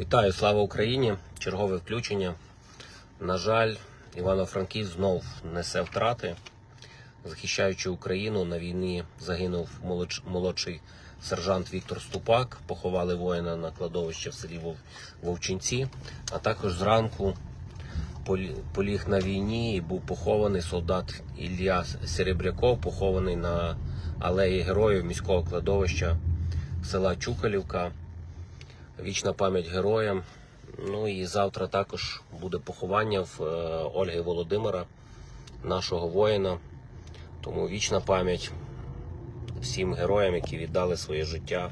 Вітаю, слава Україні! Чергове включення. На жаль, Івано-Франківськ знов несе втрати. Захищаючи Україну, на війні загинув молодший сержант Віктор Ступак. Поховали воїна на кладовище в селі Вовчинці. А також зранку поліг на війні і був похований солдат Ілля Серебряков, похований на алеї героїв міського кладовища села Чукалівка. Вічна пам'ять героям. Ну і завтра також буде поховання в е, Ольги Володимира, нашого воїна. Тому вічна пам'ять всім героям, які віддали своє життя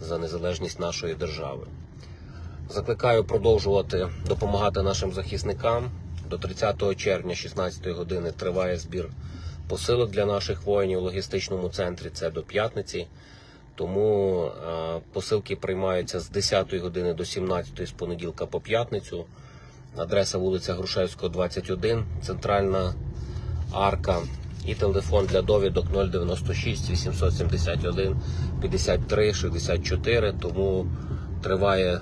за незалежність нашої держави. Закликаю продовжувати допомагати нашим захисникам. До 30 червня, 16 години, триває збір посилок для наших воїнів у логістичному центрі. Це до п'ятниці. Тому е, посилки приймаються з 10 години до 17 з понеділка по п'ятницю. Адреса вулиця Грушевського, 21, центральна арка. І телефон для довідок 096 871 53 64. Тому триває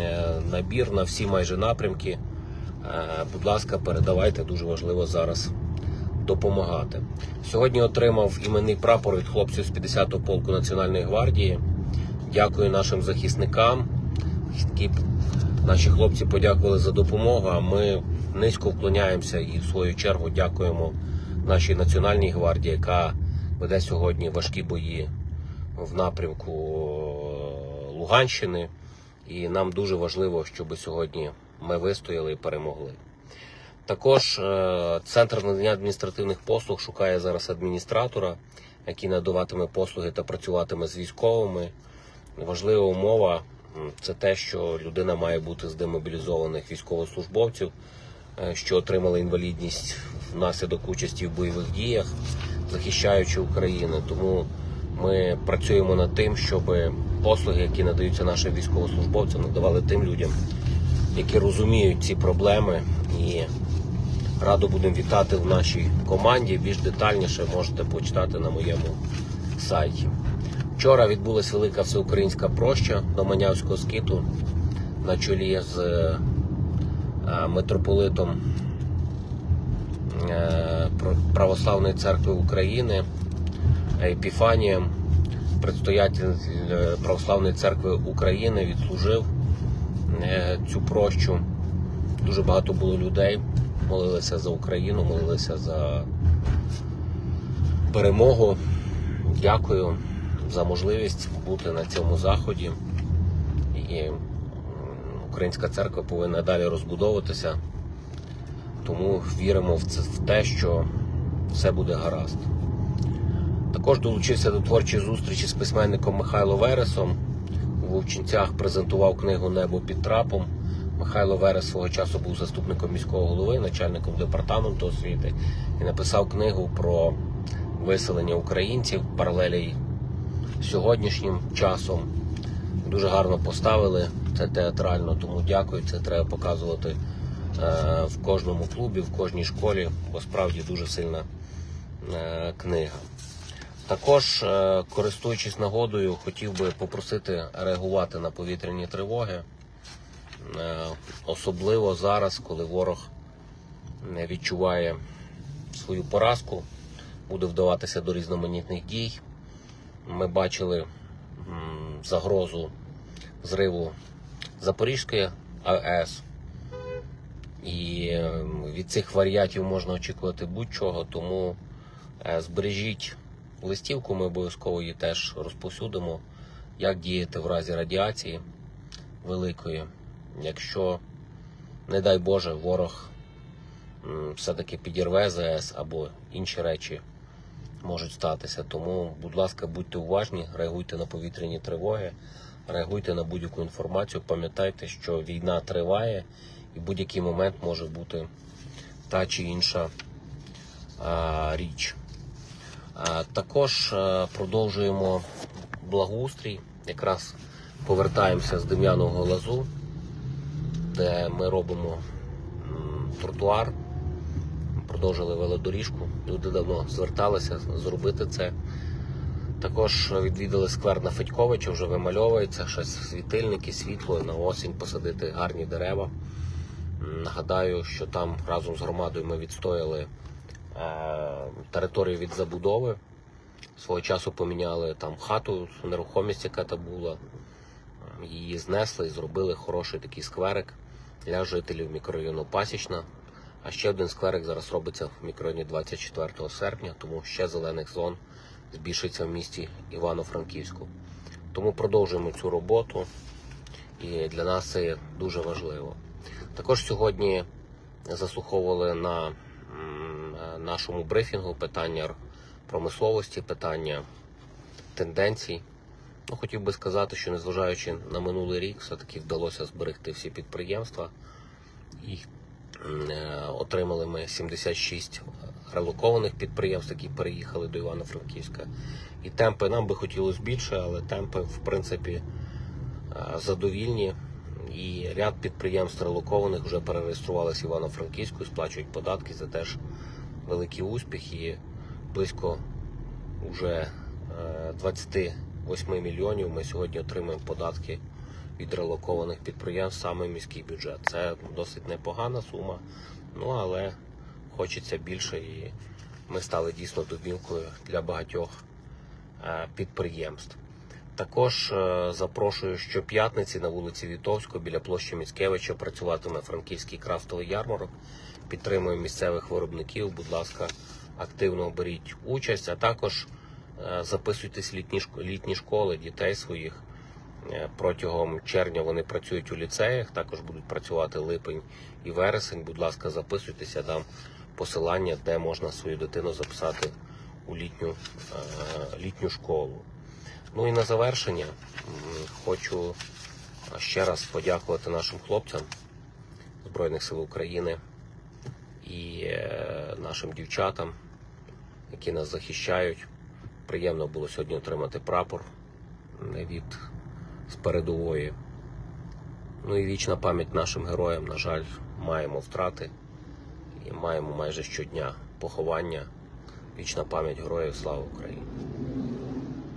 е, набір на всі майже напрямки. Е, Будь ласка, передавайте, дуже важливо зараз допомагати. Сьогодні отримав іменний прапор від хлопців з 50-го полку Національної гвардії. Дякую нашим захисникам. Наші хлопці подякували за допомогу. А ми низько вклоняємося і в свою чергу дякуємо нашій національній гвардії, яка веде сьогодні важкі бої в напрямку е, Луганщини. І нам дуже важливо, щоб сьогодні ми вистояли і перемогли. Також е, центр надання адміністративних послуг шукає зараз адміністратора, який надаватиме послуги та працюватиме з військовими. Важлива умова це те, що людина має бути з демобілізованих військовослужбовців, е, що отримали інвалідність внаслідок участі в бойових діях, захищаючи Україну. Тому ми працюємо над тим, щоб послуги, які надаються нашим військовослужбовцям, надавали тим людям, які розуміють ці проблеми і радо будемо вітати в нашій команді. Більш детальніше можете почитати на моєму сайті. Вчора відбулася велика всеукраїнська проща до Манявського скиту на чолі з е, митрополитом е, Православної церкви України Епіфанієм. Предстоятель е, Православної церкви України відслужив е, цю прощу. Дуже багато було людей, молилися за Україну, молилися за перемогу. Дякую за можливість бути на цьому заході. І Українська церква повинна далі розбудовуватися. Тому віримо в те, що все буде гаразд. Також долучився до творчої зустрічі з письменником Михайло Вересом. У Вовчинцях презентував книгу Небо під трапом. Михайло Верес свого часу був заступником міського голови, начальником департаменту освіти і написав книгу про виселення українців паралелі сьогоднішнім часом. Дуже гарно поставили це театрально, тому дякую. Це треба показувати е, в кожному клубі, в кожній школі, бо справді дуже сильна е, книга. Також, е, користуючись нагодою, хотів би попросити реагувати на повітряні тривоги, особливо зараз, коли ворог не відчуває свою поразку, буде вдаватися до різноманітних дій. Ми бачили загрозу зриву Запорізької АЕС. І е, від цих варіантів можна очікувати будь-чого, тому е, збережіть листівку, ми обов'язково її теж розповсюдимо, як діяти в разі радіації великої, якщо, не дай Боже, ворог все-таки підірве ЗС або інші речі можуть статися. Тому, будь ласка, будьте уважні, реагуйте на повітряні тривоги, реагуйте на будь-яку інформацію. Пам'ятайте, що війна триває і будь-який момент може бути та чи інша а, річ. А, також а, продовжуємо благоустрій. Якраз повертаємося з Дем'яного лазу, де ми робимо тротуар продовжили велодоріжку. Люди давно зверталися зробити це. Також відвідали сквер на Федьковича, вже вимальовується, щось світильники, світло, на осінь посадити гарні дерева. Нагадаю, що там разом з громадою ми відстояли е, територію від забудови. Свого часу поміняли там хату, нерухомість, яка там була. Її знесли і зробили хороший такий скверик для жителів мікрорайону Пасічна. А ще один скверик зараз робиться в мікрорайоні 24 серпня, тому ще зелених зон збільшиться в місті Івано-Франківську. Тому продовжуємо цю роботу, і для нас це дуже важливо. Також сьогодні заслуховували на е, нашому брифінгу питання промисловості, питання тенденцій. Ну, Хотів би сказати, що незважаючи на минулий рік, все-таки вдалося зберегти всі підприємства і е, отримали ми 76 релокованих підприємств, які переїхали до Івано-Франківська. І темпи нам би хотілося більше, але темпи, в принципі, е, задовільні. І ряд підприємств релокованих вже перереєструвалися в Івано-Франківську, сплачують податки. Це теж великий успіх. І близько вже 20 е, 8 мільйонів ми сьогодні отримаємо податки від релокованих підприємств, саме міський бюджет. Це досить непогана сума, ну але хочеться більше. і Ми стали дійсно домівкою для багатьох е, підприємств. Також е, запрошую щоп'ятниці на вулиці Вітовського біля площі Міцкевича працюватиме франківський крафтовий ярмарок. Підтримуємо місцевих виробників. Будь ласка, активно беріть участь, а також записуйтесь в літні, літні школи дітей своїх. Е, Протягом червня вони працюють у ліцеях, також будуть працювати липень і вересень. Будь ласка, записуйтеся, дам посилання, де можна свою дитину записати у літню, е, літню школу. Ну і на завершення хочу ще раз подякувати нашим хлопцям Збройних сил України і е, нашим дівчатам, які нас захищають. Приємно було сьогодні отримати прапор від з передової. Ну і вічна пам'ять нашим героям, на жаль, маємо втрати і маємо майже щодня поховання. Вічна пам'ять героїв, слава Україні!